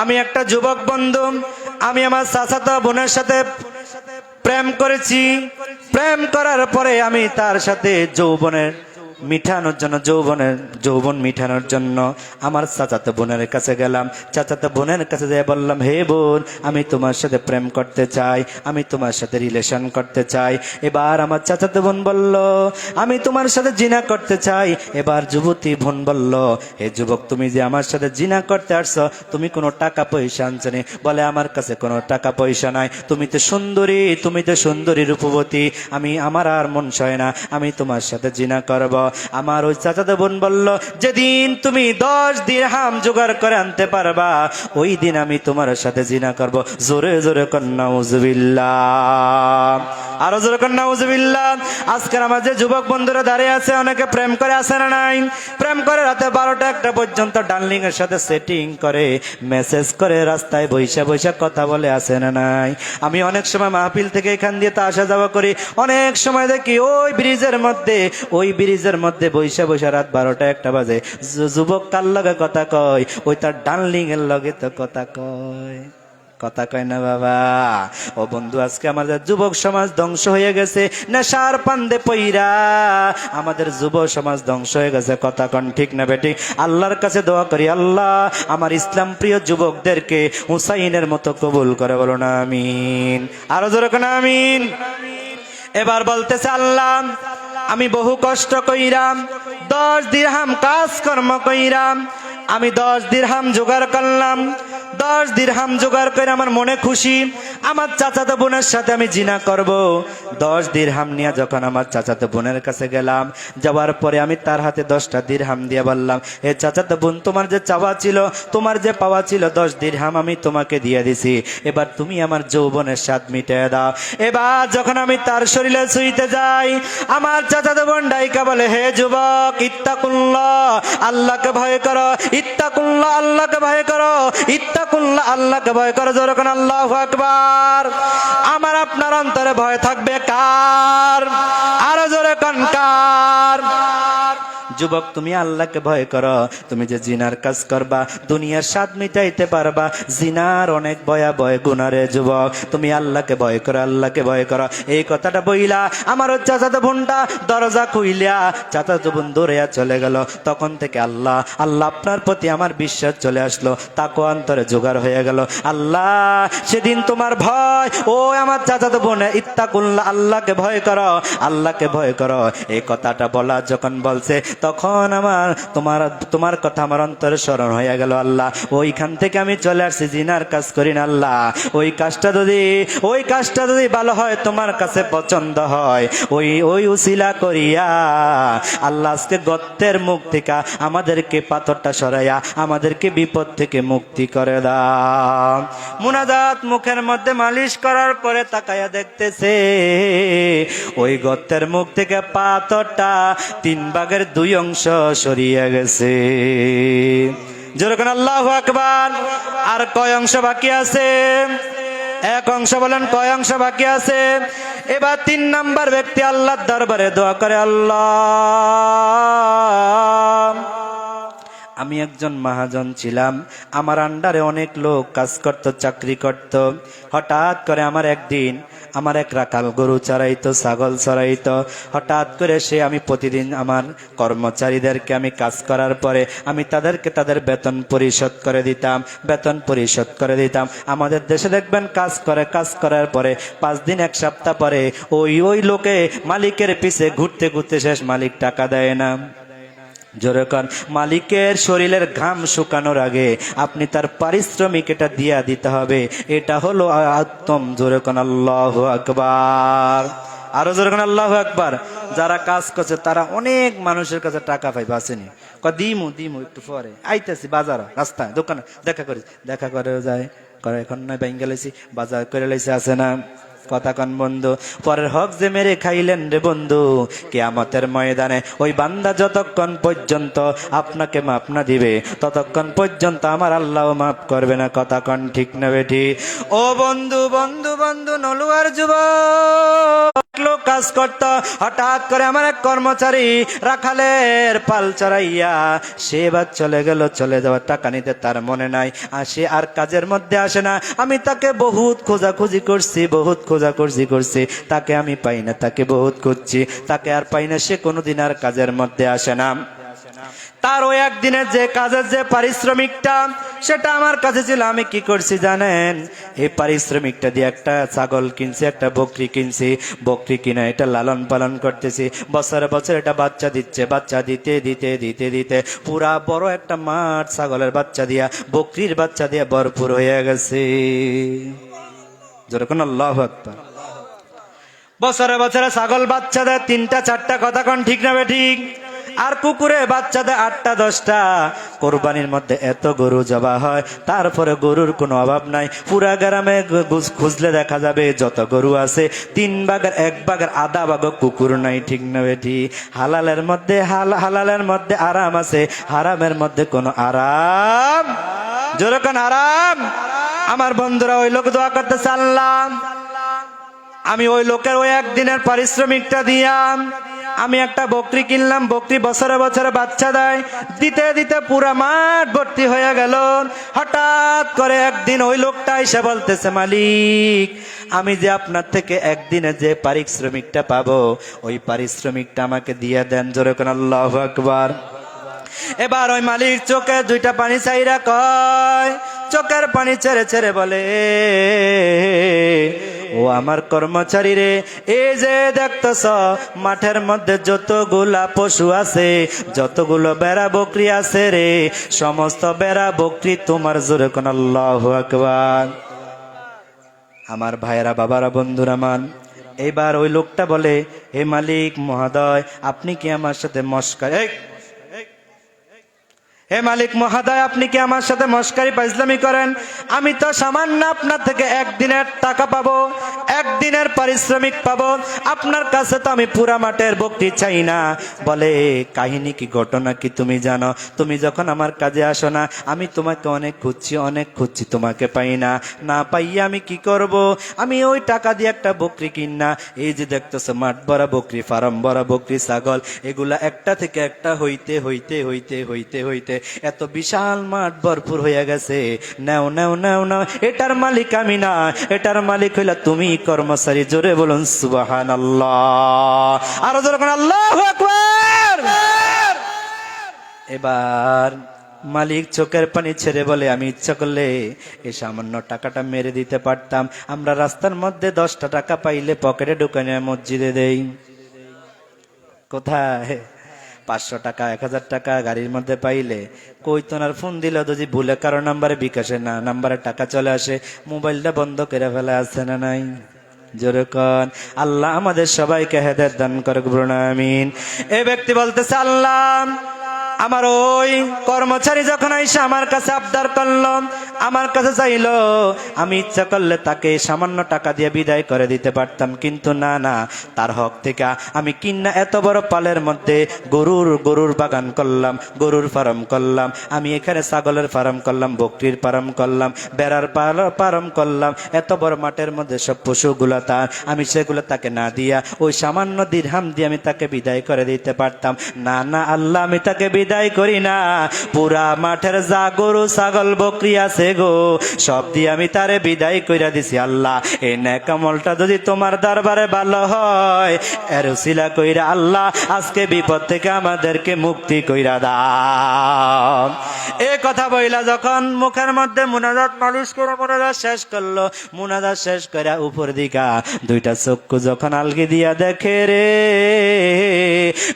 আমি একটা যুবক বন্ধু, আমি আমার চাচাতো বোনের সাথে প্রেম করেছি। প্রেম করার পরে আমি তার সাথে যৌবনের মিঠানোর জন্য, যৌবনের, যৌবন মিঠানোর জন্য আমার চাচাতো বোনের কাছে গেলাম। চাচাতো বোনের কাছে যেয়ে বললাম, হে বোন, আমি তোমার সাথে প্রেম করতে চাই, আমি তোমার সাথে রিলেশন করতে চাই। এবার আমার চাচাতো বোন বলল, আমি তোমার সাথে জিনা করতে চাই। এবার যুবতী বোন বলল, হে যুবক, তুমি যে আমার সাথে জিনা করতে আসছো, তুমি কোনো টাকা পয়সা আনছো নি? বলে, আমার কাছে কোনো টাকা পয়সা নাই। তুমি তো সুন্দরী, তুমি তো সুন্দরী রূপবতী। আমি, আমার আর মন সয় না। আমি তোমার সাথে জিনা করব। আমার ওই চাচাতো বোন বলল, যেদিন তুমি দশ দিন হাম জোগাড় করে আনতে পারবা, ওই দিন আমি তোমার সাথে জিনা করব। জোরে জোরে কন্যা উজবিল্লা আরও জোরে কন্যা উজবিল্লা আজকের আমার যে যুবক বন্ধুরা দাঁড়িয়ে আছে, অনেকে প্রেম করে আসে না নাই? প্রেম করে রাতে বারোটা একটা পর্যন্ত ডার্লিং এর সাথে সেটিং করে মেসেজ করে, রাস্তায় বৈশা বৈশা কথা বলে আসে না নাই? আমি অনেক সময় মাহফিল থেকে এখান দিয়ে তো আসা যাওয়া করি। অনেক সময় দেখি ওই ব্রিজের মধ্যে, ওই ব্রিজের মধ্যে বৈশা বৈশা রাত বারোটা একটা বাজে। যুবক কার লগে কথা কয়, ওই তার ডার্লিং এর লগে তো কথা কয়। কথা কয় না বাবা। ও বন্ধু, আজকে আমাদের যুবক সমাজ ধ্বংস হয়ে গেছে, নেশার পান্দে পইরা। আমাদের যুব সমাজ ধ্বংস হয়ে গেছে, কথা কন ঠিক না বেটি? আল্লাহর কাছে দোয়া করি, আল্লাহ, আমার ইসলাম প্রিয় যুবকদেরকে হুসাইনের মতো কবুল করে বলো না, আমিন। আরও জোরে কোন, আমিন। এবার বলতেছে আল্লাহ, আমি বহু কষ্ট কইরাম, দশ দিরহাম কাজ কর্ম কইরাম, আমি দশ দিরহাম জোগাড় করলাম দশ দিরহাম জোগাড় করে আমার মনে খুশি, আমার চাচাতো বোনের সাথে আমি জিনা করব। দশ দিরহাম নিয়ে যখন আমার চাচাতো বোনের কাছে গেলাম, যাওয়ার পরে আমি তার হাতে দশটা দিরহাম দিয়ে বললাম হে চাচাতো বোন, তোমার যে চাওয়া ছিল, তোমার যে পাওয়া ছিল, দশ দিরহাম আমি তোমাকে দিয়ে দিছি। এবার তুমি আমার যৌবনের স্বাদ মিটিয়ে দাও। এবার যখন আমি তার শরীরে শুইতে যাই, আমার চাচাতো বোন ডাইকা বলে, হে যুবক, ইত্তাকুল্লাহ, আল্লাহকে ভয় করো, ইত্তাকুল্লাহ, আল্লাহকে ভয় করো ইত্তাকুল্লাহ আল্লাহকে ভয় করে যখন আল্লাহ আকবার। আমার আপনার অন্তরে ভয় থাকবে কার? আরও জোরে কন কার? যুবক, তুমি আল্লাহকে ভয় করো। তুমি যে জিনার কাজ করবা, দুনিয়ার স্বাদ মিটাইতে পারবা। জিনার অনেক ভয়াবহ গুনারে যুবক, তুমি আল্লাহকে ভয় করো, আল্লাহকে ভয় করো। এই কথাটা বইলা আমার চাচাতো বোনটা দরজা খুইলিয়া চাচাতো বোন দৌড়িয়া চলে গেল। তখন থেকে আল্লাহ আল্লাহ আপনার প্রতি আমার বিশ্বাস চলে আসলো। তাকে অন্তরে জোগাড় হয়ে গেল। আল্লাহ, সেদিন তোমার ভয়, ও আমার চাচাতো বোন, ইত্তাকুল্লাহ, আল্লাহকে ভয় করো, আল্লাহকে ভয় করো। এই কথাটা বলা যখন বলছে তখন আমার তোমার তোমার কথা আমার অন্তরে স্মরণ হয়ে গেল, আল্লাহ। ওইখান থেকে আমি চলে আসছি, জিনার কাজ করি না, আল্লাহ। ওই কাজটা যদি, ওই কাজটা যদি ভালো হয়, তোমার কাছে পছন্দ হয়। ওই ওই উসিলা করিয়া আল্লাহ আজকে গত্তের মুখ থেকে আমাদেরকে পাথরটা সরাইয়া আমাদেরকে বিপদ থেকে মুক্তি করে দাও। মুনাজাত মুখের মধ্যে মালিশ করার পরে তাকায়া দেখতেছে, ওই গত্তের মুখ থেকে পাথরটা তিন ভাগের দুই অংশ সরিয়ে গেছে। যেরকম আল্লাহ আকবার। আর কয় অংশ বাকি আছে? এক অংশ বলেন, কয় অংশ বাকি আছে? এবার তিন নাম্বার ব্যক্তি আল্লাহর দরবারে দোয়া করে, আল্লাহ আমি একজন মহাজন ছিলাম। আমার আন্ডারে অনেক লোক কাজ করত, চাকরি করত। হঠাৎ করে আমার একদিন আমার এক রাখাল গরু চড়াইতো, ছাগল চড়াইতো। হঠাৎ করে সে আমি প্রতিদিন আমার কর্মচারীদেরকে আমি কাজ করার পরে আমি তাদেরকে তাদের বেতন পরিশোধ করে দিতাম, বেতন পরিশোধ করে দিতাম। আমাদের দেশে দেখবেন কাজ করে, কাজ করার পরে পাঁচ দিন, এক সপ্তাহ পরে ওই ওই লোকে মালিকের পিছে ঘুরতে ঘুরতে শেষ মালিক টাকা দেয় না। যেরকম মালিকের শরীরের ঘাম শুকানোর আগে আপনি তার পারিশ্রমিক এটা দিয়া দিতে হবে। এটা হলো আত্ম যেরকম আল্লাহ আকবার। আরও যেরকম আল্লাহ আকবার। যারা কাজ করছে, তারা অনেক মানুষের কাছে টাকা পাইবে, আসেনি। ক দিমু দিমু, একটু পরে। আইতেছি বাজার, রাস্তায়, দোকানে। দেখা করি দেখা করে যায়। করে এখন নয় ব্যাঙ্গে লাইছি, বাজার করে লাইছে আছে না। কথা বন্ধু। পরের হক যে মেরে খাইলেন রে বন্ধু, কেয়ামতের ময়দানে ওই বান্দা যতক্ষণ পর্যন্ত আপনাকে মাপ না দিবে, ততক্ষণ পর্যন্ত আমার আল্লাহ মাফ করবে না। ঠিক ও বন্ধু বন্ধু বন্ধু, নলুয়ার যুবক, লোক কাজ করত, হঠাৎ করে আমার এক কর্মচারী রাখালের পাল চড়াইয়া সে এবার চলে গেল, চলে যাওয়ার টাকা নিতে তার মনে নাই। আসে আর কাজের মধ্যে আসে না। আমি তাকে বহুত খোঁজাখুঁজি করছি, বহুত খোঁজাখুঁজি করছি, তাকে আমি পাই না, তাকে বহুত খুঁজছি, তাকে আর পাই না, সে কোনোদিন আর কাজের মধ্যে আসে না। তার ওই একদিনের যে কাজের যে পারিশ্রমিকটা, সেটা আমার কাছে ছিল, আমি কি করছি জানেন? এই পারিশ্রমিকটা দিয়ে একটা ছাগল কিনছি, একটা বকরি কিনছি, বকরি কিনে এটা লালন পালন করতেছি। বছরে বছর এটা বাচ্চা দিচ্ছে, বাচ্চা দিতে দিতে দিতে দিতে, পুরা বড় একটা মাঠ ছাগলের বাচ্চা দিয়া, বকরির বাচ্চা দিয়া ভরপুর হয়ে গেছে। যেরকম আল্লাহ আকবার। বছরে বছরে ছাগল বাচ্চা দেয় তিনটা, চারটা কথা কোন ঠিক না ঠিক? আর কুকুরে বাচ্চা দেয় আটটা, দশটা। কোরবানির মধ্যে এত গরু জবা হয়, তারপরে গরুর কোনো অভাব নাই। পুরা গ্রামে খুঁজলে দেখা যাবে যত গরু আছে, তিন বাগের এক বাগের আধা বাগ কুকুর নাই, ঠিক না বেঠি হালালের মধ্যে হাল হালালের মধ্যে আরাম আছে, হারামের মধ্যে কোনো আরাম? যেরকম আরাম আমার বন্ধুরা, ওই লোক দোয়া করতে চাল্লাম আমি ওই লোকের ওই একদিনের পারিশ্রমিকটা দিয়াম। আমি একটা বকরি কিনলাম, বকরি বছরে বছরে বাচ্চা দেয়। দিতে দিতে পুরা মাঠ ভর্তি হয়ে গেল। হঠাৎ করে একদিন ওই লোকটা এসে বলতেছে, মালিক, আমি যে আপনার থেকে একদিনে যে পারিশ্রমিকটা পাবো, ওই পারিশ্রমিকটা আমাকে দিয়ে দেন, জোরে কোন আল্লাহ আকবার। এবার ওই মালিক চোখে দুইটা পানি চাইরা কয় চোখের পানি ছেড়ে ছেড়ে বলে, ও আমার কর্মচারী রে, এই যে দেখতেছ, মাঠের মধ্যে যতগুলা পশু আছে, যতগুলো বেড়া বকরি আছে রে, সমস্ত বেড়া বকরি তোমার জোরে কোন আমার ভাইয়েরা, বাবারা, বন্ধুরা মান এইবার ওই লোকটা বলে, হে মালিক মহোদয়, আপনি কি আমার সাথে মস্কার হে মালিক মহাদয়, আপনি কি আমার সাথে মস্কারি পাইজলামি করেন? আমি তো সামান্য আপনার থেকে একদিনের টাকা পাবো, একদিনের পারিশ্রমিক পাবো। আপনার কাছে তো আমি পুরা মাঠের বকরি চাই না। বলে, কাহিনী কি ঘটনা কি তুমি জানো? তুমি যখন আমার কাজে আসো না, আমি তোমাকে অনেক খুঁজছি অনেক খুঁজছি, তোমাকে পাই না। না পাইয়া আমি কি করব? আমি ওই টাকা দিয়ে একটা বকরি কিন এই যে দেখতেছো, মাঠ ভরা বকরি, ফার্ম ভরা বকরি, ছাগল, এগুলা একটা থেকে একটা হইতে হইতে হইতে হইতে হইতে। এত বিশাল মাঠ ভরপুর হয়ে গেছে। নাও নাও নাও নাও। এটার মালিক আমি না। এটার মালিক হইলা তুমি কর্মচারী। জোরে বলুন সুবাহান আল্লাহ আরও জোরে আল্লাহ এবার মালিক চোখের পানি ছেড়ে বলে, আমি ইচ্ছা করলে এই সামান্য টাকাটা মেরে দিতে পারতাম। আমরা রাস্তার মধ্যে দশটা টাকা পাইলে পকেটে ঢুকানে মসজিদে দেই। কোথায়? পাঁচশো টাকা, এক হাজার টাকা গাড়ির মধ্যে পাইলে কই তোনার ফোন দিল যদি ভুলে কারও নাম্বারে বিকাশে না, নাম্বারে টাকা চলে আসে, মোবাইলটা বন্ধ করে ফেলে আছে না নাই? যেরকম আল্লাহ আমাদের সবাইকে হেদের দান করে আমিন। এ ব্যক্তি বলতেছে, আল্লাহ আমার ওই কর্মচারী যখন আইসা আমার কাছে আবদার করল, আমার কাছে চাইলো, আমি ইচ্ছা করলে তাকে সামান্য টাকা দিয়ে বিদায় করে দিতে পারতাম। কিন্তু না না, তার হক থেকে আমি কিন্না এত বড় পালের মধ্যে গরুর গরুর বাগান করলাম, গরুর ফার্ম করলাম, আমি এখানে ছাগলের ফার্ম করলাম, বকরির ফার্ম করলাম, বেড়ার ফার্ম করলাম, এত বড় মাঠের মধ্যে সব পশুগুলো তার, আমি সেগুলো তাকে না দিয়া, ওই সামান্য দিরহাম দিয়ে আমি তাকে বিদায় করে দিতে পারতাম। না না, আল্লাহ, আমি তাকে বিদায় করি না। পুরা মাঠের যা গরু, ছাগল, বকরি আছে গো, সব দিয়ে আমি তারে বিদায় কইরা দিছি, আল্লাহ। এই নেকামলটা যদি তোমার দরবারে ভালো হয় এরসিলা কইরা আল্লাহ, আজকে বিপদ থেকে আমাদেরকে মুক্তি কইরা দাও। এ কথা বইলা যখন মুখের মধ্যে মুনাজাত মালিশ করে মুনাজাত শেষ করল, মুনাজাত শেষ করে উপর দিকা, দুইটা চক্ষু যখন আলগি দিয়া দেখে রে,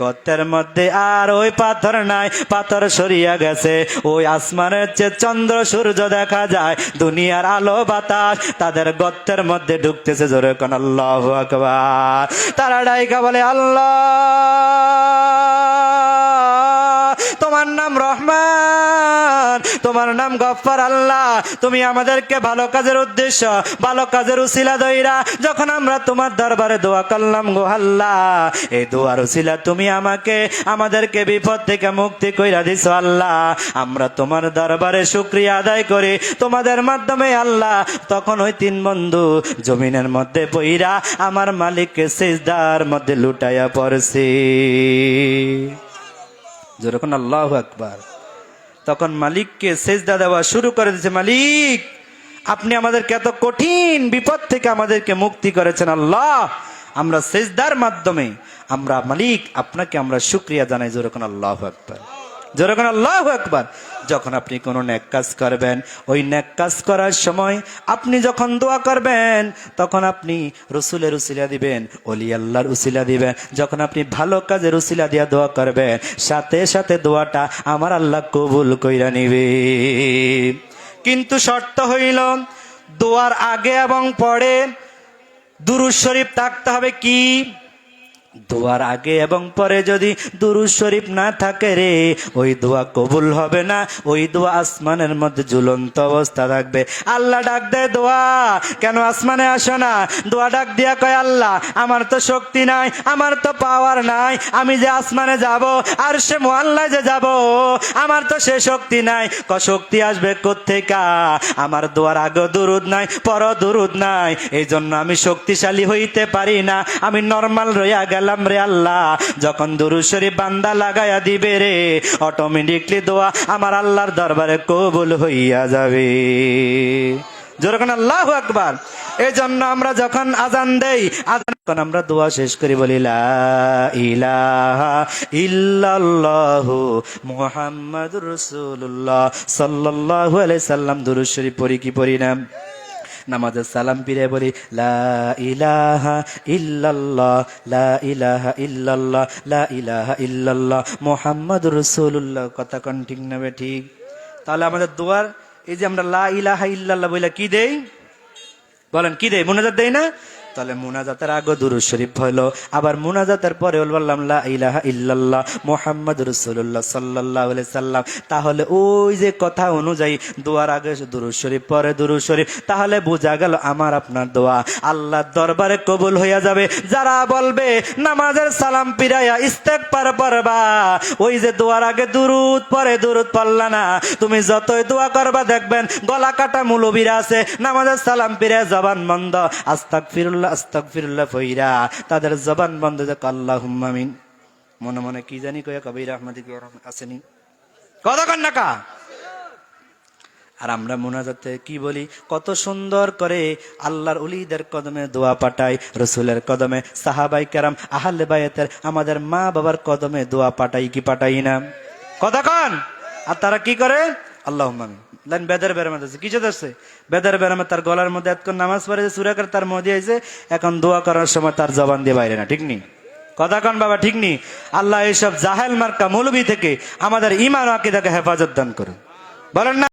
গর্তের মধ্যে আর ওই পাথর নাই, পাথর সরিয়া গেছে। ওই আসমানের চেয়ে চন্দ্র সূর্য দেখা যায়। দুনিয়ার আলো, বাতাস তাদের গর্তের মধ্যে ঢুকতেছে জোরে কোন আল্লাহ আকবার। তারা ডাইকা বলে, আল্লাহ, তোমার নাম রহমান। রহমান, তোমার নাম গফফার আল্লাহ। তুমি আমাদেরকে ভালো কাজের উদ্দেশ্য, ভালো কাজের উসিলা দইরা, যখন আমরা তোমার দরবারে দোয়া করলাম গো আল্লাহ। এই দোয়ার উসিলা তুমি আমাকে, আমাদেরকে বিপদ থেকে মুক্তি কইরা দিছো আল্লাহ। আমরা তোমার দরবারে শুক্রিয়া আদায় করি। তোমাদের মাধ্যমে আল্লাহ, তখন ওই তিন বন্ধু জমিনের মধ্যে বইরা আমার মালিককে সেজদার মধ্যে লুটাইয়া পড়ছে। যেরকম আল্লাহ আকবার। তখন মালিককে সেজদা দেওয়া শুরু করে দিয়েছে, মালিক, আপনি আমাদেরকে এত কঠিন বিপদ থেকে আমাদেরকে মুক্তি করেছেন আল্লাহ। আমরা সেজদার মাধ্যমে, আমরা মালিক, আপনাকে আমরা শুক্রিয়া জানাই যেরকম আল্লাহ আকবার। যেরকম আল্লাহ একবার যখন আপনি কোনো নেক কাজ করবেন, ওই নেক কাজ করার সময় আপনি যখন দোয়া করবেন, তখন আপনি রসুলের উসিলা দিবেন অলি আল্লাহর উসিলা দিবেন। যখন আপনি ভালো কাজের উসিলা দিয়া দোয়া করবেন, সাথে সাথে দোয়াটা আমার আল্লাহ কবুল কইরা নিবে। কিন্তু শর্ত হইল, দোয়ার আগে এবং পরে দুরুজ শরীফ থাকতে হবে কি? দোয়ার আগে এবং পরে যদি দুরুজ শরীফ না থাকে রে, ওই দোয়া কবুল হবে না, ওই দোয়া আসমানের মধ্যে ঝুলন্ত অবস্থা থাকবে। আল্লাহ ডাক দেয় দোয়া, কেন আসমানে আসো না? দোয়া ডাক দিয়া কয়, আল্লাহ, আমার তো শক্তি নাই, আমার তো পাওয়ার নাই, আমি যে আসমানে যাব, আর সে মোয়াল্লায় যে যাব, আমার তো সে শক্তি নাই। ক শক্তি আসবে কোথেকা আমার দোয়ার আগে দুরুদ নাই পর দুরুদ নাই এই জন্য আমি শক্তিশালী হইতে পারি না, আমি নর্মাল রইয়া গেলাম রে আল্লাহ। যখন দুরুদ শরীফ বান্দা লাগাইয়া দিবে রে অটোমেটিকলি দোয়া আমার আল্লাহর দরবারে কবুল হইয়া যাবে। যেরকম আল্লাহ এই জন্য আমরা যখন আজান দেই, আজান তখন আমরা দোয়া শেষ করি, বলি ইল্লাল্লাহু মুহাম্মাদুর রাসূলুল্লাহ। সাল্লাল্লাহু আলাইহি সাল্লাম দুরূদ শরীফ পড়ি কি পড়ি না? নামাজের সালাম ফিরে বলি, লা ইলাহা ইল্লাল্লাহ, লা ইলাহা ইল্লাল্লাহ, লা ইলাহা ইল্লাল্লাহ মোহাম্মদ রাসূলুল্লাহ। কথা কন ঠিক নেবে ঠিক? তাহলে আমাদের দোয়ার, এই যে আমরা লা ইলাহা ইল্লাল্লাহ বইলা কি দেই? বলেন, কি দেয় মুনাজাত দেয় না? তাহলে মুনাজাতের আগে দুরুদ শরীফ হলো আবার মুনাজাতের পরে বললাম, লা ইলাহা ইল্লাল্লাহ মুহাম্মদ রাসূলুল্লাহ সাল্লাল্লাহু আলাইহি সাল্লাম। তাহলে ওই যে কথা অনুযায়ী দোয়ার আগে দুরুদ শরীফ, পরে দুরুদ শরীফ। তাহলে বোঝা গেল আমার আপনার দোয়া। আল্লাহর দরবারে কবুল হইয়া যাবে। যারা বলবে, নামাজের সালাম পিরাইয়া ইস্তেগফার পড়বা। ওই যে দোয়ার আগে দুরুদ, পরে দুরুদ পড়লা না। তুমি যতই দোয়া করবা, দেখবেন গলা কাটা মুলবিরা আছে। নামাজের সালাম পিরে জবান মন্দ আস্তাক ফিরুল্লাহ ফইরা তাদের জবান বন্ধ দেখ আল্লাহ হুম্মামিন মনে মনে কি জানি কয়ে কবির আহমদ আসেনি? কতক্ষণ নাকা আর আমরা মোনাজাতে কি বলি? কত সুন্দর করে আল্লাহর উলিদের কদমে দোয়া পাঠাই, রসুলের কদমে, সাহাবাই কেরাম, আহলে আমাদের মা বাবার কদমে দোয়া পাঠাই কি পাঠাই না? কতক্ষণ আর তারা কি করে? আল্লাহ বেদের বেরামে আছে। কিছু আছে বেদের বেরামে তার গলার মধ্যে এতক্ষণ নামাজ পড়ে সুরাকার তার মধ্যে আইছে, এখন দোয়া করার সময় তার জবান দিয়ে বাইরে না, ঠিক নেই কথা কন বাবা, ঠিক নেই আল্লাহ এইসব জাহেল মার্কা মৌলভী থেকে আমাদের ইমান আকিদাকে হেফাজত দান করুন। বলেন না?